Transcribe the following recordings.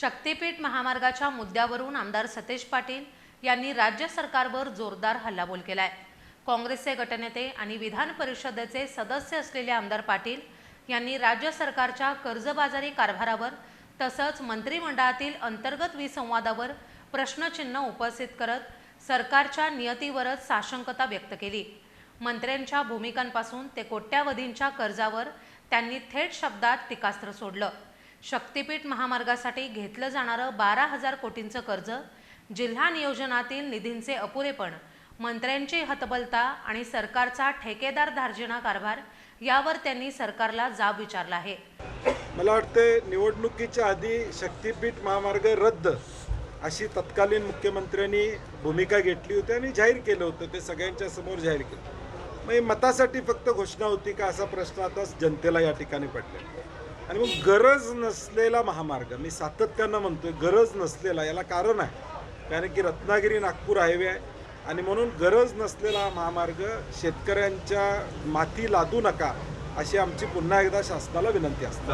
शक्तीपीठ महामार्गाच्या मुद्द्यावरून आमदार सतेज पाटील यांनी राज्य सरकारवर जोरदार हल्लाबोल केलाय. काँग्रेसचे गटनेते आणि विधान परिषदेचे सदस्य असलेले आमदार पाटील यांनी राज्य सरकारच्या कर्जबाजारी कारभारावर तसंच मंत्रिमंडळातील अंतर्गत विसंवादावर प्रश्नचिन्ह उपस्थित करत सरकारच्या नियतीवरच साशंकता व्यक्त केली. मंत्र्यांच्या भूमिकांपासून ते कोट्यावधींच्या कर्जावर त्यांनी थेट शब्दात टीकास्त्र सोडलं. शक्तीपीठ महामार्गासाठी घेतलं जाणारं बारा हजार कोटींचं कर्ज जिल्हा नियोजनातील निधींचे अपुरेपण मंत्र्यांची हतबलता आणि सरकारचा ठेकेदार धार्जिणा कारभार यावर त्यांनी सरकारला जाब विचारला आहे. मला वाटते निवडणुकीच्या आधी शक्तीपीठ महामार्ग रद्द अशी तत्कालीन मुख्यमंत्र्यांनी भूमिका घेतली होती आणि जाहीर केलं होतं ते सगळ्यांच्या समोर जाहीर केलं. मग मतासाठी फक्त घोषणा होती का असा प्रश्न आता जनतेला या ठिकाणी पडला आणि मग गरज नसलेला महामार्ग मी सातत्यानं म्हणतोय गरज नसलेला याला कारण आहे. कारण की रत्नागिरी नागपूर हायवे आहे. आणि म्हणून गरज नसलेला महामार्ग शेतकऱ्यांच्या माती लादू नका. अशी आमची पुन्हा एकदा शासनाला विनंती असते.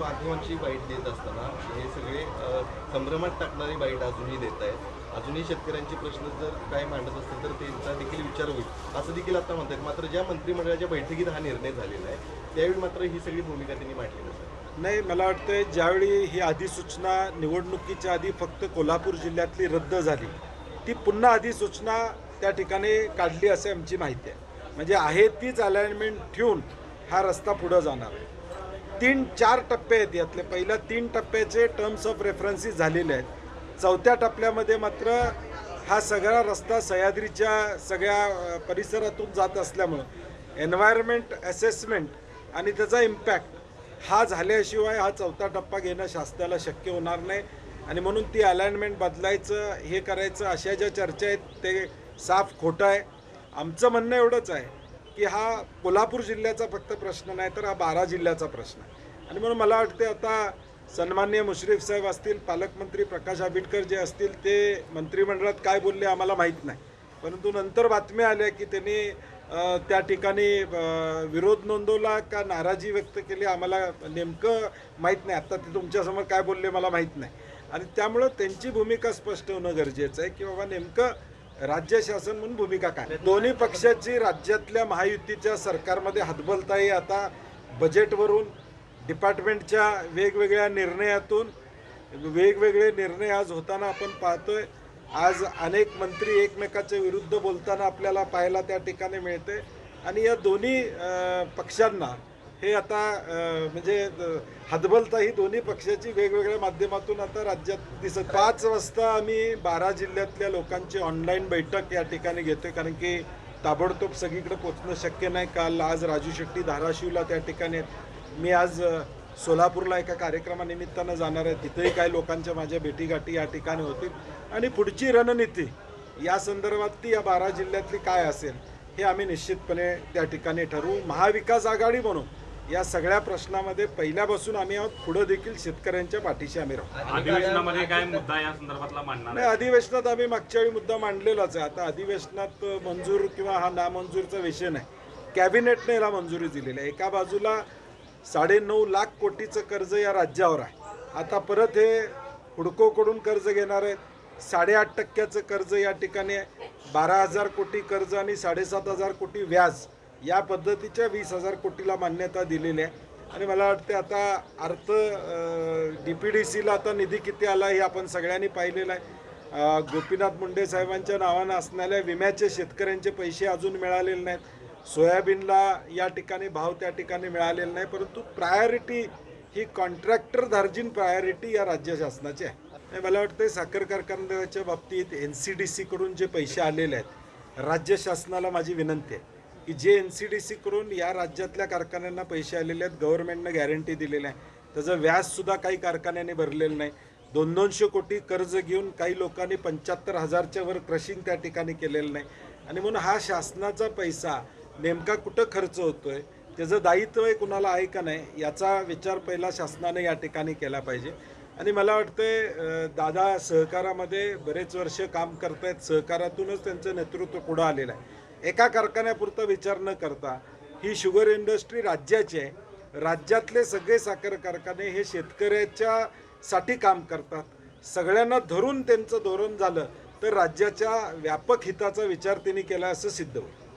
माध्यमांची बाईट देत असताना हे सगळे संभ्रमात टाकणारी बाईट अजूनही देत आहेत. अजूनही शेतकऱ्यांचे प्रश्न जर काय मांडत असतील तर त्यांचा देखील विचार होईल. असं देखील आता म्हणतात. मात्र ज्या मंत्रिमंडळाच्या बैठकीत हा निर्णय झालेला आहे त्यावेळी मात्र ही सगळी भूमिका त्यांनी मांडली नसेल. नाही मला वाटतं ज्यावेळी ही अधिसूचना निवडणुकीच्या आधी फक्त कोल्हापूर जिल्ह्यातली रद्द झाली ती पुन्हा अधिसूचना त्या ठिकाणी काढली असे आमची माहिती आहे. म्हणजे आहे तीच अलाइनमेंट ठेवून हा रस्ता पुढं जाणार आहे. तीन चार टप्पे आहेत यातले. पहिल्या तीन टप्प्याचे टर्म्स ऑफ रेफरन्सेस झालेले आहेत. चौथ्या टप्प्यामध्ये मात्र हा सगळा रस्ता सह्याद्रीच्या सगळ्या परिसरातून जात असल्यामुळं एन्व्हायरमेंट असेसमेंट आणि त्याचा इम्पॅक्ट हा झाल्याशिवाय हा चौथा टप्पा घेणं शासनाला शक्य होणार नाही. आणि म्हणून ती अलाइनमेंट बदलायचं हे करायचं अशा ज्या चर्चा आहेत ते साफ खोटं आहे. आमचं म्हणणं एवढंच आहे की हा कोल्हापूर जिल्ह्याचा फक्त प्रश्न नाही तर हा बारा जिल्ह्याचा प्रश्न आहे. आणि म्हणून मला वाटते आता सन्माननीय मुश्रीफ साहेब असतील पालकमंत्री प्रकाश आंबेडकर जे असतील ते मंत्रिमंडळात काय बोलले आम्हाला माहीत नाही. परंतु नंतर बातम्या आल्या की त्यांनी त्या ठिकाणी विरोध नोंदवला का नाराजी व्यक्त केली आम्हाला नेमकं माहीत नाही. आत्ता ते तुमच्यासमोर काय बोलले मला माहीत नाही. आणि त्यामुळं त्यांची भूमिका स्पष्ट होणं गरजेचं आहे की बाबा नेमकं राज्य शासन म्हणून भूमिका काय? दोन्ही पक्षाची राज्यातल्या महायुतीच्या सरकारमध्ये हतबलताही आता बजेटवरून डिपार्टमेंटच्या वेगवेगळ्या निर्णयातून वेगवेगळे निर्णय आज होताना आपण पाहतोय. आज अनेक मंत्री एकमेकाच्या विरुद्ध बोलताना आपल्याला पाहायला त्या ठिकाणी मिळते आणि या दोन्ही पक्षांना हे आता म्हणजे हतबलता ही दोन्ही पक्षाची वेगवेगळ्या माध्यमातून आता राज्यात दिसत. पाच वाजता आम्ही बारा जिल्ह्यातल्या लोकांची ऑनलाईन बैठक या ठिकाणी घेतोय. कारण की ताबडतोब सगळीकडे पोचणं शक्य नाही. काल आज राजू शेट्टी धाराशिवला त्या ठिकाणी मी आज सोलापूरला एका कार्यक्रमानिमित्तानं जाणार आहे. तिथेही काही लोकांच्या माझ्या भेटीगाठी या ठिकाणी होतील. आणि पुढची रणनीती या संदर्भात ती या बारा जिल्ह्यातली काय असेल हे आम्ही निश्चितपणे त्या ठिकाणी ठरवू. महाविकास आघाडी म्हणून या सगळ्या प्रश्नामध्ये पहिल्यापासून आम्ही आहोत. पुढं देखील शेतकऱ्यांच्या पाठीशी आम्ही राहू. अधिवेशनामध्ये काय मुद्दा या संदर्भातला मांडणार नाही अधिवेशनात आम्ही मागच्या वेळी मुद्दा मांडलेलाच आहे. आता अधिवेशनात मंजूर किंवा हा नामंजूरचा विषय नाही. कॅबिनेटने याला मंजुरी दिलेली आहे. एका बाजूला साडेनऊ लाख कोटीचं कर्ज या राज्यावर आहे. आता परत हे हुडकोकडून कर्ज घेणार आहेत. साडेआठ टक्क्याचं कर्ज या ठिकाणी आहे. बारा हजार कोटी कर्ज आणि साडेसात हजार कोटी व्याज या पद्धतीच्या वीस हजार कोटीला मान्यता दिलेली आहे. आणि मला वाटते आता अर्थ डी पी डी सीला आता निधी किती आला हे आपण सगळ्यांनी पाहिलेलं आहे. गोपीनाथ मुंडे साहेबांच्या नावानं असणाऱ्या विम्याचे शेतकऱ्यांचे पैसे अजून मिळालेले नाहीत. सोयाबीनला या ठिकाणी भाव त्या ठिकाणी मिळालेला नाही परंतु प्रायोरिटी ही कॉन्ट्रॅक्टर धार्जिन प्रायोरिटी या राज्य शासनाची आहे. आणि मला वाटतं साखर कारखान्याच्या बाबतीत एन सी डी सीकडून जे पैसे आलेले आहेत राज्य शासनाला माझी विनंती आहे. की जे एन सी डी सीकडून या राज्यातल्या कारखान्यांना पैसे आलेले आहेत गव्हर्नमेंटनं गॅरंटी दिलेलं आहे. त्याचं व्याजसुद्धा काही कारखान्याने भरलेलं नाही. दोन दोनशे कोटी कर्ज घेऊन काही लोकांनी पंच्याहत्तर हजारच्या वर क्रशिंग त्या ठिकाणी केलेलं नाही. आणि म्हणून हा शासनाचा पैसा नेमका कुठं खर्च होतो आहे त्याचं दायित्व आहे कुणाला आहे का नाही याचा विचार पहिला शासनाने या ठिकाणी केला पाहिजे. आणि मला वाटतंय दादा सहकारामध्ये बरेच वर्ष काम करतायत सहकारातूनच त्यांचं नेतृत्व पुढं आलेलं आहे. एका कारखान्यापुरता विचार न करता ही शुगर इंडस्ट्री राज्याची आहे. राज्यातले सगळे साखर कारखाने हे शेतकऱ्याच्या साठी काम करतात. सगळ्यांना धरून त्यांचं धोरण झालं तर राज्याच्या व्यापक हिताचा विचार त्यांनी केला असं सिद्ध होईल.